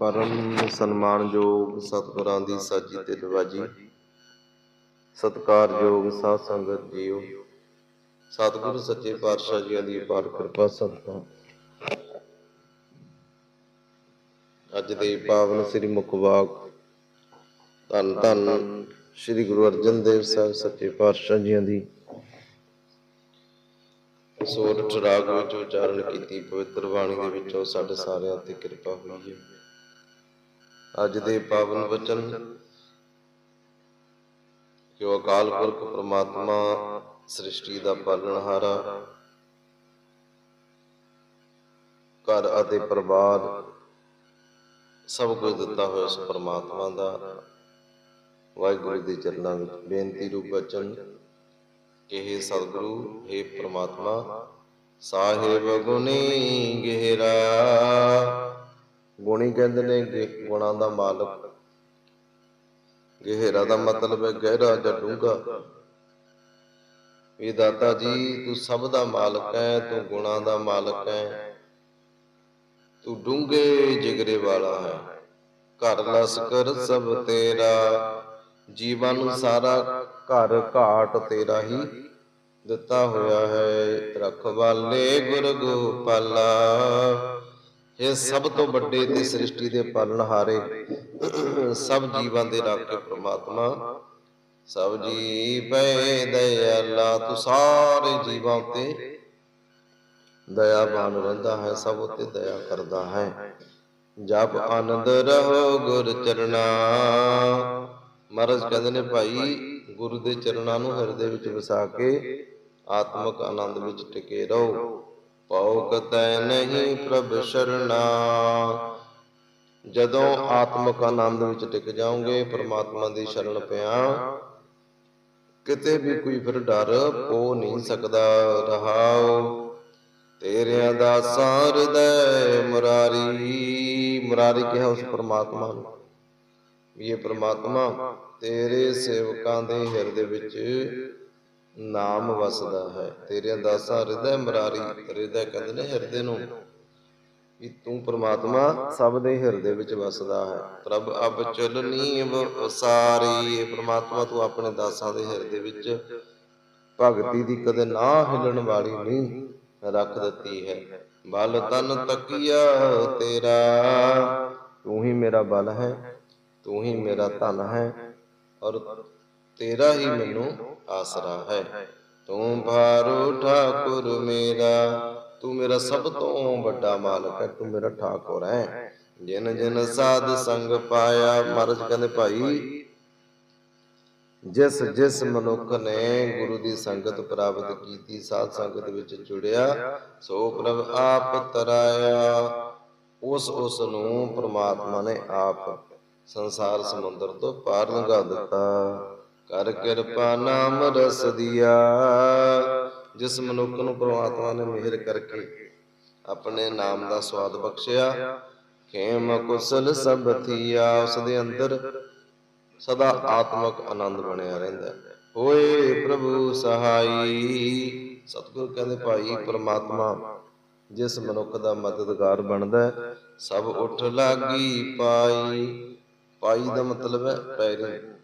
ਪਰਮ ਸਨਮਾਨਯੋਗ ਸਤਿਗੁਰਾਂ ਦੀ ਸਾਜੀ ਤੇ ਨਵਾਜੀ ਸਤਿਕਾਰਯੋਗ ਸਾਧ ਸੰਗਤ ਜੀਓ। ਸਤਿਗੁਰੂ ਸੱਚੇ ਪਾਤਸ਼ਾਹ ਜੀਆਂ ਦੀ ਅਪਾਰ ਕਿਰਪਾ ਸਦਕਾ ਅੱਜ ਦੇ ਪਾਵਨ ਸ੍ਰੀ ਮੁਖਵਾਕ ਧੰਨ ਧੰਨ ਸ੍ਰੀ ਗੁਰੂ ਅਰਜਨ ਦੇਵ ਸਾਹਿਬ ਸੱਚੇ ਪਾਤਸ਼ਾਹ ਜੀਆਂ ਦੀ। ਸੋਰਠ ਰਾਗ ਵਿੱਚ ਉਚਾਰਨ ਕੀਤੀ ਪਵਿੱਤਰ ਬਾਣੀ ਦੇ ਵਿੱਚੋਂ ਸਾਡੇ ਸਾਰਿਆਂ ਤੇ ਕਿਰਪਾ ਹੋਈ ਹੈ। ਅੱਜ ਦੇ ਪਾਵਨ ਵਚਨ। ਜੋ ਅਕਾਲ ਪੁਰਖ ਪ੍ਰਮਾਤਮਾ ਸ੍ਰਿਸ਼ਟੀ ਦਾ ਪਾਲਣਹਾਰਾ ਘਰ ਅਤੇ ਪਰਿਵਾਰ ਸਭ ਕੁਝ ਦਿੱਤਾ ਹੋਇਆ ਉਸ ਪ੍ਰਮਾਤਮਾ ਦਾ। ਵਾਹਿਗੁਰੂ ਦੇ ਚਰਨਾਂ ਵਿੱਚ ਬੇਨਤੀ ਰੂਪ ਵਚਨ। ਇਹ ਸਤਿਗੁਰੂ, ਹੈ ਪ੍ਰਮਾਤਮਾ, ਸਾਹਿਬ ਗੁਣੀ ਗਹਿਰਾ। ਗੁਣੀ ਕਹਿੰਦੇ ਨੇ ਗੇ- ਗੁਣਾਂ ਦਾ ਮਾਲਕ। ਗਹਿਰਾ ਦਾ ਮਤਲਬ ਹੈ ਗਹਿਰਾ ਜਾਂ ਡੂੰਘਾ। ਇਹ ਦਾਤਾ ਜੀ, ਤੂੰ ਸਭ ਦਾ ਮਾਲਕ ਹੈ, ਤੂੰ ਗੁਣਾਂ ਦਾ ਮਾਲਕ ਹੈ। ਤੂੰ ਡੂੰਘੇ ਜਿਗਰੇ ਵਾਲਾ ਹੈ। ਘਰ ਲਸਕਰ ਸਭ ਤੇਰਾ ਜੀਵਨ ਸਾਰਾ ਘਰ ਘਾਟ ਤੇਰਾ ਹੀ ਦਿੱਤਾ ਹੋਇਆ ਹੈ। ਰਖਵਾਲੇ ਗੁਰ ਗੋਪਾਲਾ ਇਹ ਸਭ ਤੋਂ ਵੱਡੇ ਤੇ ਸ੍ਰਿਸ਼ਟੀ ਦੇ ਪਾਲਣਹਾਰੇ ਸਭ ਜੀਵਾਂ ਦੇ ਰਾਖੇ ਪ੍ਰਮਾਤਮਾ। ਸਭ ਜੀ ਪੈ ਦਇਆਲਾ, ਤੂੰ ਸਾਰੇ ਜੀਵਾਂ ਉਤੇ ਦਇਆਵਾਨ ਰਹਿੰਦਾ ਹੈ, ਸਭ ਉਤੇ ਦਇਆ ਕਰਦਾ ਹੈ। ਜਪ ਆਨੰਦ ਰਹੋ ਗੁਰ ਚਰਨਾ। ਮਹਾਰਾਜ ਕਹਿੰਦੇ ਨੇ ਭਾਈ, ਗੁਰੂ ਦੇ ਚਰਨਾਂ ਨੂੰ ਹਿਰਦੇ ਵਿੱਚ ਵਸਾ ਕੇ ਆਤਮਿਕ ਆਨੰਦ ਵਿੱਚ ਟਿਕੇ ਰਹੋ। ਪਾਉ ਕਤੈ ਨਹੀਂ ਪ੍ਰਭ ਸ਼ਰਣਾ। ਜਦੋਂ ਆਤਮਿਕ ਆਨੰਦ ਵਿੱਚ ਟਿਕ ਜਾਓਗੇ, ਪ੍ਰਮਾਤਮਾ ਦੀ ਸ਼ਰਨ ਪਿਆ, ਕਿਤੇ ਵੀ ਕੋਈ ਫਿਰ ਡਰ ਪੋ ਨਹੀਂ ਸਕਦਾ, ਰਹਾਓ, ਤੇਰਿਆਂ ਦਾ ਸਾਰਦੈ ਮੁਰਾਰੀ। ਮੁਰਾਰੀ ਕਿਹਾ ਉਸ ਪ੍ਰਮਾਤਮਾ ਨੂੰ ਇਹ ਪ੍ਰਮਾਤਮਾ ਤੇਰੇ ਸੇਵਕਾਂ ਦੇ ਹਿਰਦੇ ਵਿੱਚ ਨਾਮ ਵਸਦਾ ਹੈ। ਤੇਰੇ ਦਾਸਾਂ ਹਿਰਦੈ ਮੁਰਾਰੀ, ਹਿਰਦੈ ਕਹਿੰਦੇ ਨੇ ਹਿਰਦੇ ਨੂੰ। ਵੀ ਤੂੰ ਪ੍ਰਮਾਤਮਾ ਸਭ ਦੇ ਹਿਰਦੇ ਵਿੱਚ ਵਸਦਾ ਹੈ। ਪ੍ਰਭ ਅਬ ਚਲਨੀ ਵਸਾਰੀ ਪ੍ਰਮਾਤਮਾ ਤੂੰ ਆਪਣੇ ਦਾਸਾਂ ਦੇ ਹਿਰਦੇ ਵਿੱਚ ਭਗਤੀ ਦੀ ਕਦੇ ਨਾ ਹਿਲਣ ਵਾਲੀ ਨਹੀਂ ਰੱਖ ਦਿੱਤੀ ਹੈ। ਬਲ ਤਨ ਤਕੀਆ ਤੇਰਾ। ਤੂੰ ਹੀ ਮੇਰਾ ਬਲ ਹੈ, ਤੂੰ ਹੀ ਮੇਰਾ ਧਨ ਹੈ ਔਰ ਤੇਰਾ ਹੀ ਮੈਨੂੰ ਆਸਰਾ ਹੈ। ਤੂੰ ਭਾਰੂ ਠਾਕੁਰ ਮੇਰਾ, ਤੂੰ ਮੇਰਾ ਸਭ ਤੋਂ ਵੱਡਾ ਮਾਲਕ ਹੈ, ਤੂੰ ਮੇਰਾ ਠਾਕੁਰ ਹੈ। ਜਿਨ ਜਿਨ ਸਾਧ ਸੰਗ ਪਾਇਆ, ਮਹਾਰਾਜ ਕਹਿੰਦੇ ਭਾਈ, ਜਿਸ ਜਿਸ ਮਨੁੱਖ ਨੇ ਗੁਰੂ ਦੀ ਸੰਗਤ ਪ੍ਰਾਪਤ ਕੀਤੀ, ਸਾਧ ਸੰਗਤ ਵਿੱਚ ਜੁੜਿਆ, ਸੋ ਪ੍ਰਭ ਆਪ ਤਰਾਇਆ, ਉਸ ਉਸ ਨੂੰ ਪ੍ਰਮਾਤਮਾ ਨੇ ਆਪ ਸੰਸਾਰ ਸਮੁੰਦਰ ਤੋਂ ਪਾਰ ਲੰਘਾ ਦਿੱਤਾ। ਕਰ ਕਿਰਪਾ ਨਾਮ ਰਸ ਦਿਆ। ਜਿਸ ਮਨੁੱਖ ਨੂੰ ਪ੍ਰਮਾਤਮਾ ਨੇ ਮਿਹਰ ਕਰਕੇ ਆਪਣੇ ਨਾਮ ਦਾ ਸਵਾਦ ਬਖਸ਼ਿਆ ਖੇਮ ਕੁਸਲ ਸਭ ਥੀਆ ਉਸ ਦੇ ਅੰਦਰ ਸਦਾ ਆਤਮਿਕ ਆਨੰਦ ਬਣਿਆ ਰਹਿੰਦਾ। ਹੋਏ ਪ੍ਰਭੂ ਸਹਾਈ। ਸਤਿਗੁਰ ਕਹਿੰਦੇ ਭਾਈ ਪ੍ਰਮਾਤਮਾ ਜਿਸ ਮਨੁੱਖ ਦਾ ਮਦਦਗਾਰ ਬਣਦਾ ਹੈ, ਸਭ ਉੱਠ ਲਾਗੀ ਪਾਈ। ਪਾਈ ਦਾ ਮਤਲਬ ਹੈ ਪੈਰੀ।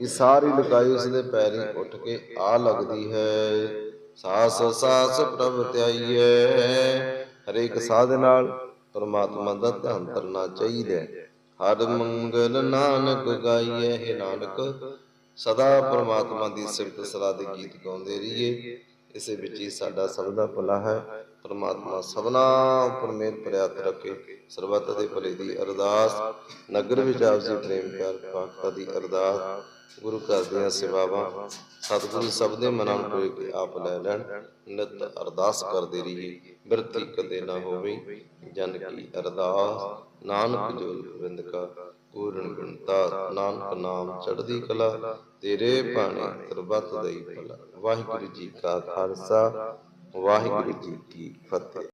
ਇਹ ਸਾਰੀ ਲੁਕਾਈ ਉਸ ਦੇ ਪੈਰੀ ਉੱਠ ਕੇ ਆ ਲੱਗਦੀ ਹੈ। ਸਾਸ ਸਾਸ ਪ੍ਰਭ ਧਿਆਈਐ ਹਰੇਕ ਸਾਹ ਦੇ ਨਾਲ ਪਰਮਾਤਮਾ ਦਾ ਧਿਆਨ ਕਰਨਾ ਚਾਹੀਦਾ ਹਰ ਮੰਗਲ ਨਾਨਕ ਗਾਈਐ। ਹੈ ਨਾਨਕ, ਸਦਾ ਪਰਮਾਤਮਾ ਦੀ ਸਿਫਤ ਸਲਾਹ ਦੇ ਗੀਤ ਗਾਉਂਦੇ ਰਹੀਏ। ਇਸੇ ਵਿੱਚ ਹੀ ਸਾਡਾ ਸਭ ਦਾ ਭਲਾ ਹੈ। ਪਰਮਾਤਮਾ ਸਭਨਾ ਉੱਪਰ ਮਿਹਰ ਪ੍ਰਿਆਤ ਰੱਖੇ। ਸਰਬੱਤ ਦੇ ਭਲੇ ਦੀ ਅਰਦਾਸ। ਨਗਰ ਵਿੱਚ ਆਪਸੀ ਪ੍ਰੇਮ ਪਿਆਰ ਪਾਕਤਾ ਦੀ ਅਰਦਾਸ। ਗੁਰੂ ਘਰ ਦੀਆਂ ਸੇਵਾਵਾਂ ਸਤਿਗੁਰੂ ਸਭ ਦੇ ਮਨਾਂ ਨੂੰ ਕੋਈ ਆਪ ਲੈ ਲੈਣ, ਨਿਤ ਅਰਦਾਸ ਕਰਦੇ ਰਹੀਏ, ਬਿਰਤੀ ਕਦੇ ਨਾ ਹੋਵੇ, ਜਨ ਕੀ ਅਰਦਾਸ। ਨਾਨਕ ਜੋ ਗੋਬਿੰਦ ਕਾ ਪੂਰਨ ਗੁਣਤਾ, ਨਾਨਕ ਨਾਮ ਚੜ੍ਹਦੀ ਕਲਾ, ਤੇਰੇ ਬਾਣੇ ਸਰਬੱਤ ਦਈ ਭਲਾ। ਵਾਹਿਗੁਰੂ ਜੀ ਕਾ ਖਾਲਸਾ, ਵਾਹਿਗੁਰੂ ਜੀ ਕੀ ਫਤਿਹ।